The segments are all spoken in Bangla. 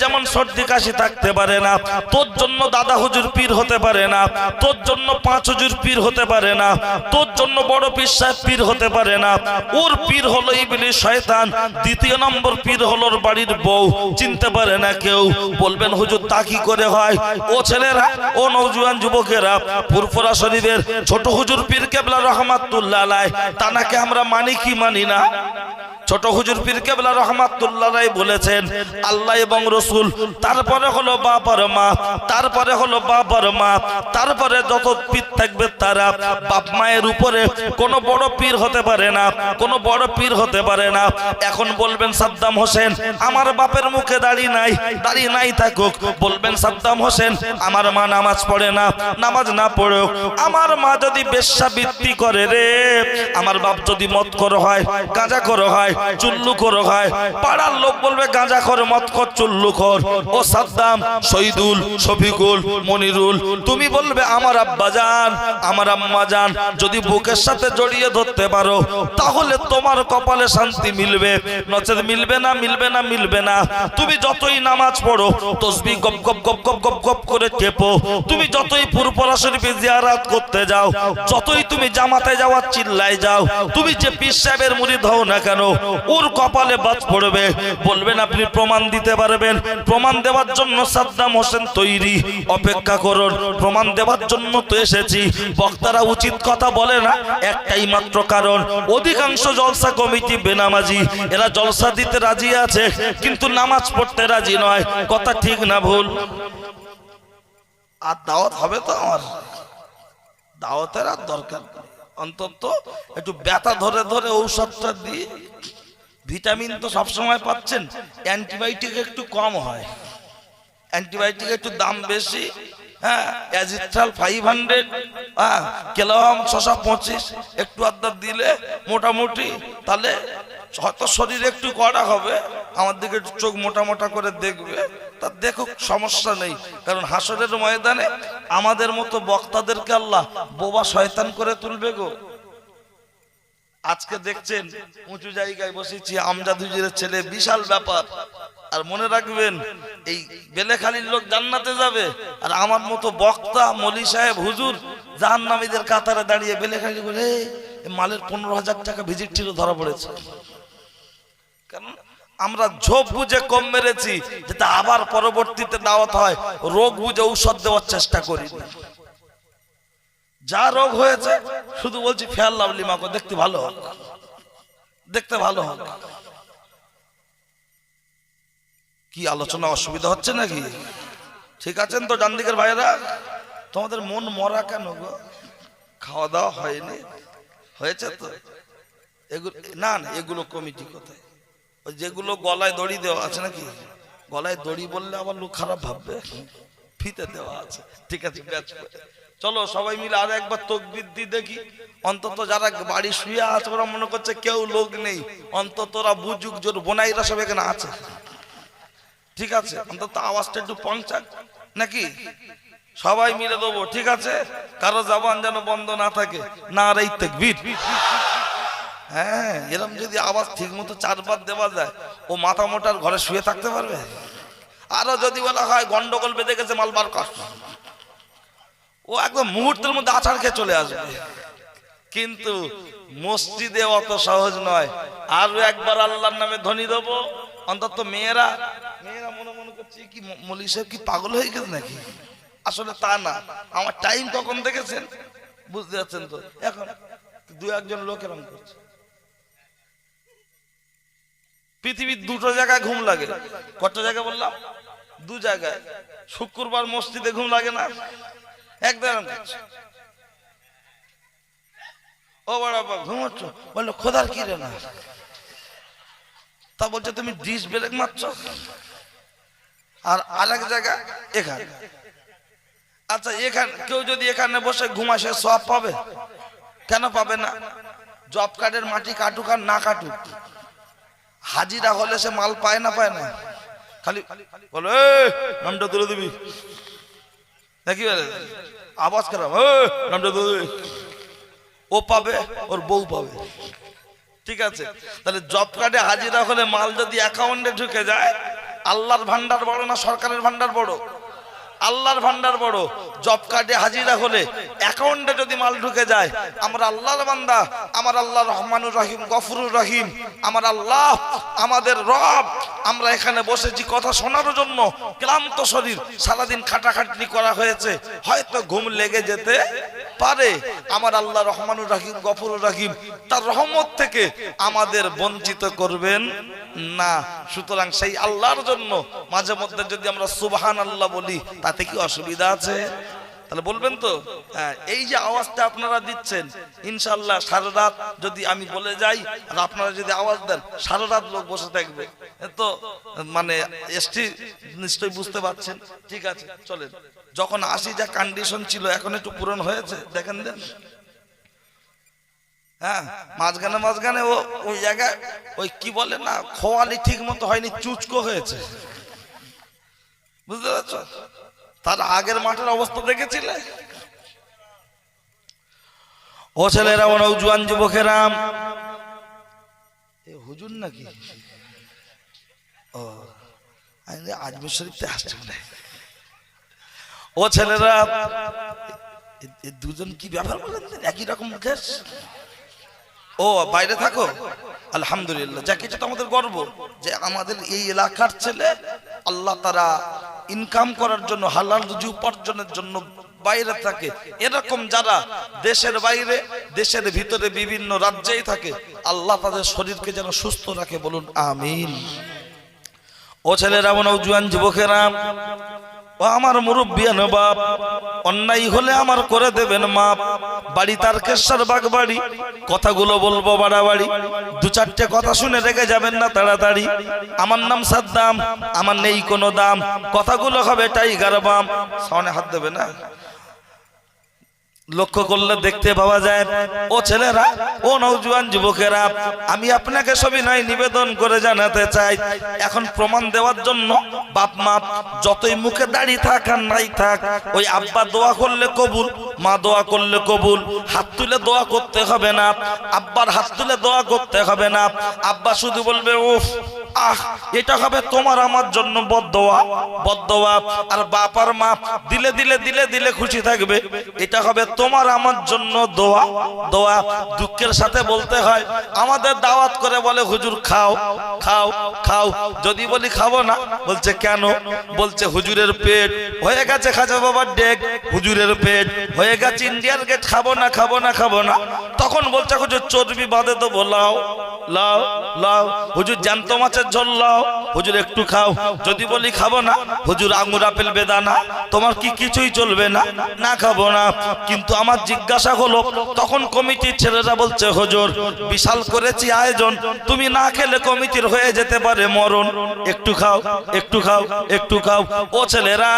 যেমন সর্দি কাশি থাকতে পারে না, তোর জন্য দাদা হুজুর পীর হতে পারে না, তোর জন্য পাঁচ হুজুর পীর হতে পারে না, তোর জন্য বড় পীর সাহেব পীর হতে পারে না, ওর পীর হলো ইবলিশ শয়তান, দ্বিতীয় নম্বর পীর হলো ওর বাড়ির বউ, চিনতে পারে না কেউ, বলবেন হুজুর তা কি করে হয়? ও ছেলেরা, ও নওজোয়ান যুবকেরা, ফুরফুরা শরীফের ছোট হুজুর পীর কেবলা রহমাতুল্লাহ তানাকে আমরা মানি কি মানি না? ছোট হুজুর পীর কেবলা রহমাতুল্লাহ রায় বলেছেন, আল্লাহ এবং রসুল, তারপরে হলো বাবার মা, তারপরে হলো বাবার মা, তারপরে যত পীর থাকবে তারা বাপ মায়ের উপরে কোনো বড় পীর হতে পারে না, কোনো বড় পীর হতে পারে না। এখন বলবেন, সাদ্দাম হোসেন, আমার বাপের মুখে দাড়ি নাই দাড়ি নাই থাকুক। বলবেন, সাদ্দাম হোসেন, আমার মা নামাজ পড়ে না, নামাজ না পড়েও আমার মা যদি বেশ্যাবৃত্তি করে রে, আমার বাপ যদি মত করো হয়, গাঁজা করো হয় চুল্লু করো হয়। পাড়ার লোক বলবে, গাঁজা কর মত কর চুল্লু কর ও সাদ্দাম, শহীদুল, শফিকুল, মনিরুল, তুমি বলবে, আমার আব্বা জান আমার আম্মা জান যদি বুকের সাথে জড়িয়ে ধরতে পারো, তাহলে তোমার কপালে শান্তি মিলবে। নচেত মিলবে না মিলবে না মিলবে না। তুমি যতই নামাজ পড়ো, তসবি গপ গপ গপ গপ গপ গপ করে চেপো। তুমি যতই পুরপরা শরীফে জিয়ারাত করতে যাও, যতই তুমি জামাতে যাওয়ার চিল্লায় যাও, তুমি যে পীর সাহেবের মুরিদ হও না কেন ওর কপালে বাজ পড়বে। বলবেন, আপনি প্রমাণ দিতে পারবেন। প্রমাণ দেওয়ার জন্য সাদ্দাম হোসেন তৈরি। অপেক্ষা করুন, প্রমাণ দেওয়ার জন্য তো এসেছি। বক্তারা উচিত কথা বলে না, একটাই মাত্র কারণ। অধিকাংশ জলসা কমিটি বেনামাজি। এরা জলসা দিতে রাজি আছে, কিন্তু নামাজ পড়তে রাজি নয়। কথা ঠিক না ভুল? আর দাওয়াত হবে তো আমার। দাওয়াতের আর দরকার অন্তত একটু ব্যথা ধরে ধরে ঔষধটা দিয়ে ভিটামিন তো সবসময় পাচ্ছেন। অ্যান্টিবায়োটিক একটু কম হয়। অ্যান্টিবায়োটিক একটু দাম বেশি হ্যাঁ অ্যাজিথ্রাল ফাইভ হান্ড্রেড হ্যাঁ কেলম ছশো পঁচিশ, একটু আদার দিলে মোটামুটি, তাহলে হয়তো শরীর একটু কড়া হবে, আমার দিকে চোখ মোটা মোটা করে দেখবে, তা দেখুক সমস্যা নেই, কারণ হাসরের ময়দানে আমাদের মতো বক্তাদেরকে আল্লাহ বোবা শয়তান করে তুলবে গো। আজকে দেখছেন, উঁচু জায়গায় বসেছি, আমজাদ ছেলে, বিশাল ব্যাপার। আর মনে রাখবেন, এই বেলেখালির লোক জান্নাতে যাবে, আর আমার মতো বক্তা, মলি সাহেব, হুজুর, জাহান্নামীদের কাতারে দাঁড়িয়ে বেলেখালি বলে মালের পনেরো হাজার টাকা ভিজিট ছিল, ধরা পড়েছে। আমরা ঝোপ বুঝে কম মেরেছি যাতে আবার পরবর্তীতে দাওয়াত হয়, রোগ বুঝে ঔষধ দেওয়ার চেষ্টা করি। যা রোগ হয়েছে, শুধু বলছি ফেয়ার লাভলি মাকে দেখতে ভালো হোক দেখতে ভালো হোক কি আলোচনা অসুবিধা হচ্ছে নাকি? ঠিক আছেন তো ডান দিকের ভাইয়েরা? তোমাদের মন মরা কেন গো? খাওয়া দাওয়া হয়নি? হয়েছে তো? এগুলো না না, এগুলো কমিটি কোথায়? ওই যেগুলো গলায় দড়ি দেওয়া আছে নাকি? গলায় দড়ি বললে আবার লোক খারাপ ভাববে। ফিতে দেওয়া আছে। ঠিক আছে ব্যাচ। চলো সবাই মিলে আর একবার তকবির দি দেখি। অন্তত যারা বাড়ি শুয়ে আছে, ওরা মনে করছে কেউ লোক নেই। অন্তত ওরা বুঝুক জোর বোনাইরা সব এখানে আছে। ঠিক আছে? অন্তত আওয়াজটা একটু পৌঁছাক নাকি? সবাই মিলে দেবো, ঠিক আছে? কারও জবান যেন বন্ধ না থাকে। না রে তেকবীর। হ্যাঁ এরকম যদি আওয়াজ ঠিক মতো চারবার দেওয়া যায়, ও মাথা মোটার ঘরে শুয়ে থাকতে পারবে? আরও যদি বলা হয় গন্ডগোল বেঁধে গেছে মালবার কষ্ট ও একদম মুহূর্তের মধ্যে আছাড় খেয়ে চলে আসবে। কিন্তু মসজিদে অত সহজ নয়। আরও একবার আল্লাহর নামে ধ্বনি দেবো। অন্তত মেয়েরা মেয়েরা মনে মনে করছে, কি মলি সাহেব কি পাগল হয়ে গেছে নাকি? আসলে তা না। আমার টাইম কখন দেখেছেন? বুঝতে যাচ্ছেন তো? এখন দু একজন লোক এরকম করছে। পৃথিবীর দুটো জায়গায় ঘুম লাগে। কত জায়গায় বললাম? দু জায়গায়। শুক্রবার মসজিদে ঘুম লাগে না? একদম এরকম করছে। ও বাবা ঘুমোচ্ছ? বলল খোদার কি রে না? তা বলছে তুমি ডিশ ব্রেক মারছো? আর আরেক জায়গা এখানে। আচ্ছা এখানে কেউ যদি এখানে বসে ঘুমায় সে সব পাবে? কেন পাবে না? জব কার্ডের মাটি কাটুক আর না কাটুক। হাজিরা হলে সে মাল পায় না পায় না। খালি বলো "এই, নামটা তুলে দিবি। নাকি আওয়াজ খারাপ। "এই, নামটা ও পাবে ওর বউ পাবে। ঠিক আছে? তাহলে জব কার্ডে হাজিরা হলে মাল যদি অ্যাকাউন্টে ঢুকে যায় আল্লাহর ভান্ডার বড় না সরকারের ভান্ডার বড়? আল্লাহর ভান্ডার বড়। জব কার্ডে হাজিরা হলে অ্যাকাউন্টে যদি মাল ঢুকে যায়, আমার আল্লাহর বান্দা, আমার আল্লাহ রহমানুর রহিম, গফরুর রহিম, আমার আল্লাহ, আমাদের রব, আমরা এখানে বসেছি কথা শোনার জন্য। ক্লান্ত শরীর, সারাদিন খাটাখাটনি করা হয়েছে। হয়তো ঘুম লেগে যেতে পারে। আমার আল্লাহ রহমানুর রাহিম, গফরুর রাহিম, তার রহমত থেকে আমাদের বঞ্চিত করবেন না। সুতরাং সেই আল্লাহর জন্য মাঝে মধ্যে যদি আমরা সুবহান আল্লাহ বলি, তাতে কি অসুবিধা আছে? তাহলে বলবেন তো? হ্যাঁ এই যে আওয়াজটা আপনারা দিচ্ছেন ইনশাল্লাহ সারা রাত যদি আমি বলে যাই, আর আপনারা যদি আওয়াজ দেন, সারা রাত লোক বসে থাকবে। তো মানে এসটি নিশ্চয়ই বুঝতে পারছেন। ঠিক আছে, চলেন। যখন আসি যা কন্ডিশন ছিল, এখন একটু পূরণ হয়েছে, দেখেন দেন। হ্যাঁ মাঝখানে মাঝখানে ও, ওই জায়গায়, ওই কি বলে না, খোয়ালি ঠিক মতো হয়নি, চুচকো হয়েছে। বুঝতে পারছ? তার আগের মাঠের অবস্থা দেখেছিলে? ও ছেলেরা ও নৌজুয়ান যুবকেরাম এ হুজুর নাকি? ও আজমির শরীফতে আসছে মনে হয়। ও ছেলেরা দুজন কি ব্যাপার বলেন? একই রকম মুখের? ও, বাইরে থাকো। আলহামদুলিল্লাহ যা কিছু তো আমাদের গর্ব যে আমাদের এই এলাকার ছেলে আল্লাহ তারা ইনকাম করার জন্য, হালাল রুজি উপার্জনের জন্য বাইরে থাকে। এরকম যারা দেশের বাইরে, দেশের ভিতরে বিভিন্ন রাজ্যেই থাকে, আল্লাহ তাদের শরীরকে যেন সুস্থ রাখে বলুন, আমিন। ও ছেলেরা নৌজুয়ান যুবকেরা ও আমার মুরব্বিয়ান বাপ, অন্যায় হলে আমার করে দেবেন মাপ। বাড়ি তার কেশ্বর বাগ বাড়ি কথাগুলো বলব বাড়াবাড়ি। দু চারটে কথা শুনে রেখে যাবেন না তাড়াতাড়ি। আমার নাম সাদ্দাম, আমার নেই কোনো দাম। কথাগুলো হবে টাইগার বাম। সামনে হাত দেবে না? লক্ষ্য করলে দেখতে পাওয়া যায়, ও ছেলেরা, ও নৌজওয়ান যুবকেরা, আমি আপনাকে সবিনয় নিবেদন করে জানাতে চাই। এখন প্রমাণ দেওয়ার জন্য বাপ মা যতই মুখে দাড়ি থাক আর নাই থাক, ওই আব্বা দোয়া করলে কবুল, মা দোয়া করলে কবুল। হাত তুলে দোয়া করতে হবে না, আব্বার হাত তুলে দোয়া করতে হবে না। আব্বা শুধু বলবে, উফ আহ, এটা হবে তোমার আমার জন্য বদদোয়া। বদদোয়া আর বাপার মা দিলে দিলে দিলে দিলে খুশি থাকবে। এটা হবে তোমার আমার জন্য দোয়া। দোয়া দুঃখের সাথে বলতে হয়, আমাদের দাওয়াত করে বলে, হুজুর, খাও খাও খাও। যদি বলি, খাব না। বলছে, কেন? বলছে, হুজুরের পেট হয়ে গেছে খাজা বাবার ডেক। হুজুরের পেট হয়ে গেছে ইন্ডিয়ার গেট। খাব না খাব না খাব না। তখন বলছে, হুজুর, চর্বি বাঁধে তো বলাও লাও লাও। হুজুর, জ্যান্ত মাছের ঝোল লাও হুজুর, একটু খাও। যদি বলি খাব না, হুজুর, আঙুর, আপেল বেদানা তোমার কি কিছুই চলবে না? না খাব না। কিন্তু আমার জিজ্ঞাসা হলো, তখন কমিটির ছেলেরা বলছে, হুজুর, বিশাল করেছি আয়োজন, তুমি না খেলে কমিটির হয়ে যেতে পারে মরণ। একটু খাও একটু খাও একটু খাও। ও ছেলেরা,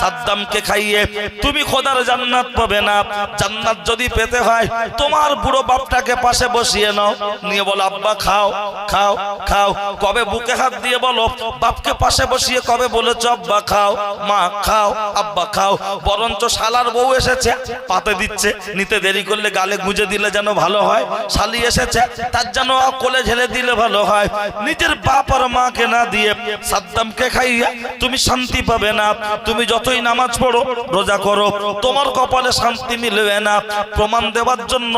সাদ্দামকে খাইয়ে, তুমি খোদার জান্নাত পাবে না। জান্নাত যদি পেতে হয়, তোমার বুড়ো বাপটাকে পাশে বসিয়ে নাও। নিয়ে বলো, আব্বা, খাও খাও খাও। কবে বুকে হাত দিয়ে বলো, বাপকে পাশে বসিয়ে কবে বলেছ, আব্বা খাও, মা খাও, আব্বা খাও। বরঞ্চ শালার বউ এসেছে, পাতে দিচ্ছে, নিতে দেরি করলে গালে গুঁজে দিলে যেন ভালো হয়। শালি এসেছে, তার যেন কোলে ঝেলে দিলে ভালো হয়। নিজের বাপ আর মাকে না দিয়ে সাদ্দামকে খাইয়া তুমি শান্তি পাবে না। তুমি যতই নামাজ পড়ো, রোজা করো, তোমার কপালে শান্তি মিলবে না। প্রমাণ দেওয়ার জন্য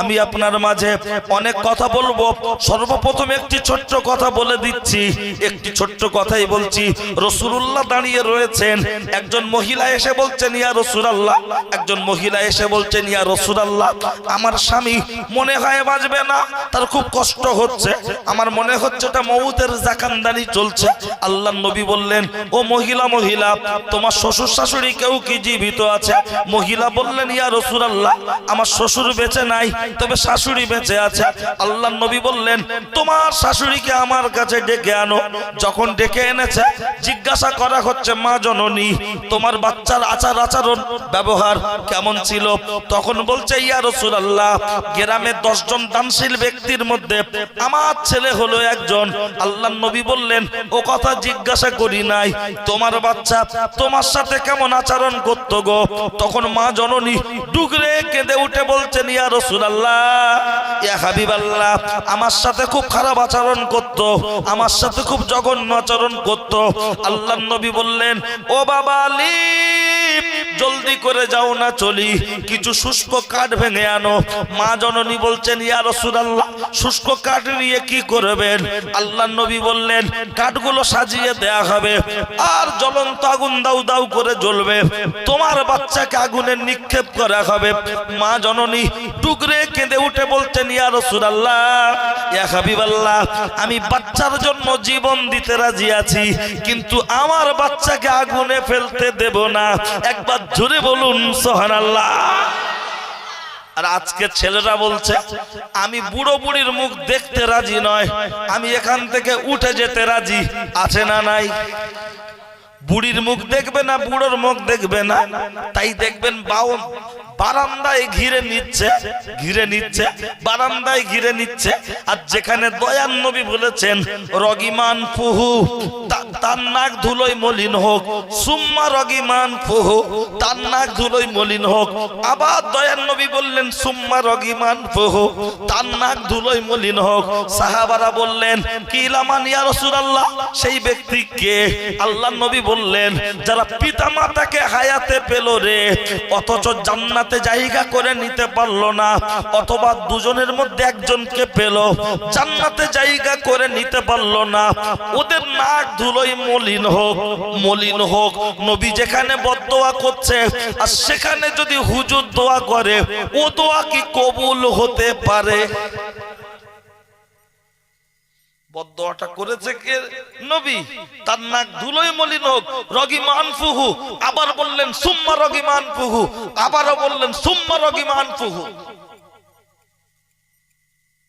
আমি আপনার মাঝে অনেক কথা বলব। সর্বপ্রথম একটি ছোট্ট কথা বলে দিচ্ছি, একটি ছোট্ট কথাই বলছি। রসুল্লাহ দাঁড়িয়ে রয়েছেন। একজন মহিলা এসে বলছেন, ইয়া রসুলাল্লাহ। একজন মহিলা এসে বলছেন, ইয়া রসুলাল্লাহ, আমার স্বামী মনে হয় বাঁচবে না, তার খুব কষ্ট হচ্ছে। আমার মনে হচ্ছে এটা মৌতের জাকানদানি চলছে। আল্লাহ নবী বললেন, ও মহিলা মহিলা, তোমার শ্বশুর শাশুড়ি কেউ কি জীবিত আছে? মহিলা বললেন, ইয়া রসুলাল্লাহ, আমার শ্বশুর বেঁচে নাই, তবে শাশুড়ি বেঁচে আছে। আল্লাহ নবী বললেন, তোমার শাশুড়িকে আমার কাছে ডেকে আনো। যখন ডেকে এনেছে, জিজ্ঞাসা করা হচ্ছে, মা জননী, তোমার বাচ্চার আচার আচরণ, ব্যবহার কেমন ছিল? তখন বলছে, ইয়া রসুলাল্লাহ, গ্রামে দশজন দানশীল ব্যক্তির মধ্যে আমার ছেলে হলো একজন। আল্লাহ নবী বললেন, ও কথা জিজ্ঞাসা করি নাই। তোমার বাচ্চা তোমার সাথে কেমন আচরণ করতো গো? তখন মা জননী ডুগরে কেঁদে উঠে বলছেন, ইয়া রসুলাল্লাহ, ইয়া হাবিবাল্লাহ, আমার সাথে খুব খারাপ আচরণ করতো। আমার সাথে খুব জঘন্য আচরণ করত। আল্লাহ নবী বললেন, ও বাবা জলদি করে যাও না চলি, কিছু শুষ্ক কাঠ ভেঙে আনো। মা জননী বলছেন, ইয়া রাসূলুল্লাহ, শুষ্ক কাঠ নিয়ে কি করবেন? আল্লাহ নবী বললেন, কাঠগুলো সাজিয়ে দেয়া হবে, আর জ্বলন্ত আগুন দাউ দাউ করে জ্বলবে। তোমার বাচ্চাকে আগুনে নিক্ষেপ করা হবে। মা জননী টুকরে কেঁদে উঠে বলছেন, ইয়া রাসূলুল্লাহ, ইয়া হাবিবাল্লাহ, আমি বাচ্চার জন্য জীবন দিতে রাজি আছি, কিন্তু আমার বাচ্চাকে আগুনে ফেলতে দেব না। একবার জোরে বলুন সোহান আর আজকে ছেলেরা বলছে, আমি বুড়ো বুড়ির মুখ দেখতে রাজি নয়, আমি এখান থেকে উঠে যেতে রাজি, আছে না নাই? বুড়ির মুখ দেখবে না, বুড়োর মুখ দেখবে না। তাই দেখবেন বাউন বারান্দায় ঘিরে নিচ্ছে ঘিরে নিচ্ছে, বারান্দায় ঘিরে নিচ্ছে। আর যেখানে দয়ান নবী বলেছেন, রগিমান তা- তার নাক ধুলোই মলিন হোক, সুম্মা রগিমান ফুহু, তার নাক ধুলোই মলিন হোক। আবার দয়ান নবী বললেন, সুম্মা রগিমান ফুহু, তার নাক ধুলোই মলিন হোক। সাহাবারা বললেন কি লামান ইয়া রাসূলুল্লাহ? সেই ব্যক্তি কে? আল্লাহ নবী বললেন, যারা পিতা মাতাকে হায়াতে পেল রে, অথচ জান্নাতে জায়গা করে নিতে পারল না, অথবা দুজনের মধ্যে একজনকে পেল, জান্নাতে জায়গা করে নিতে পারল না, ওদের নাক ধুলোই মলিন হোক মলিন হোক। নবী যেখানে বদদোয়া করছে, আর সেখানে যদি হুজুর দোয়া করে, ও দোয়া কি কবুল হতে পারে?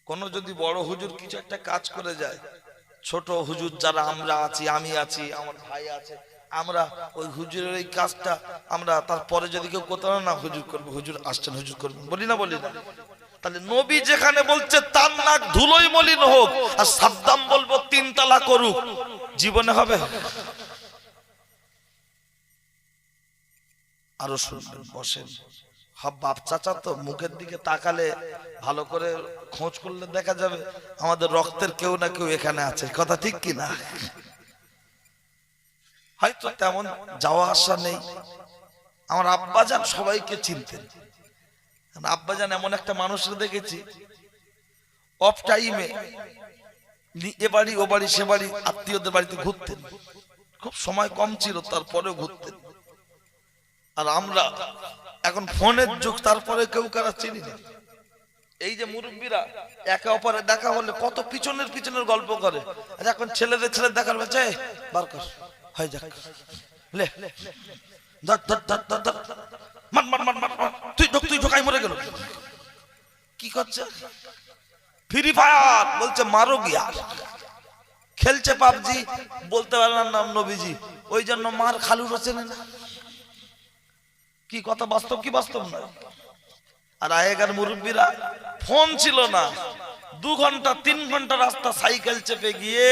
কোন যদি বড় হুজুর কিছু একটা কাজ করে যায় ছোট হুজুর যারা আমরা আছি, আমি আছি, আমার ভাই আছে, আমরা ওই হুজুরের এই কাজটা আমরা তারপরে যদি কেউ কোথাও না, হুজুর করব, হুজুর আসছেন, হুজুর করবেন। বলি না বলি না। তাহলে নবী যেখানে বলছে, তার নাক ধুলোই মলিন হোক, আর সাদ্দাম বলব তিন তালা করুক, জীবনে হবে? আরও শুনবেন, বসেন। হব বাপ চাচা তো মুখের দিকে তাকালে ভালো করে খোঁজ করলে দেখা যাবে আমাদের রক্তের কেউ না কেউ এখানে আছে। কথা ঠিক কি না? হয়তো তেমন যাওয়া আসা নেই। আমার আব্বাজান সবাইকে চিনতেন। আব্বাজান এমন একটা মানুষের দেখেছি। অফ টাইমে এ বাড়ি, ও বাড়ি, সে বাড়ি, আত্মীয়দের বাড়িতে ঘুরতেন। খুব সময় কম ছিল, তারপরেও ঘুরতেন। আর আমরা এখন ফোনের যুগ তারপরে কেউ কারা চিনি না। এই যে মুরব্বীরা একে অপরে দেখা হলে কত পিছনের পিছনের গল্প করে। আর এখন ছেলেদের ছেলে দেখার বাচ্চা বার কর হয় যাক। লে ধর ধর ধর ধর ধর। মার মার মার মার মার। তুই ঢোক তুই ঢোকাই মরে গেল। কি করছে? ফ্রি ফায়ার বলছে মারো গিয়া। খেলছে পাবজি বলতে পারে না নাম নবীজি। ওই জন্য মার খালু রচেনে না। কি কথা বাস্তব, কি বাস্তব না আর আগেকার মুরব্বীরা ফোন ছিল না। দু ঘণ্টা, তিন ঘণ্টা রাস্তা সাইকেল চেপে গিয়ে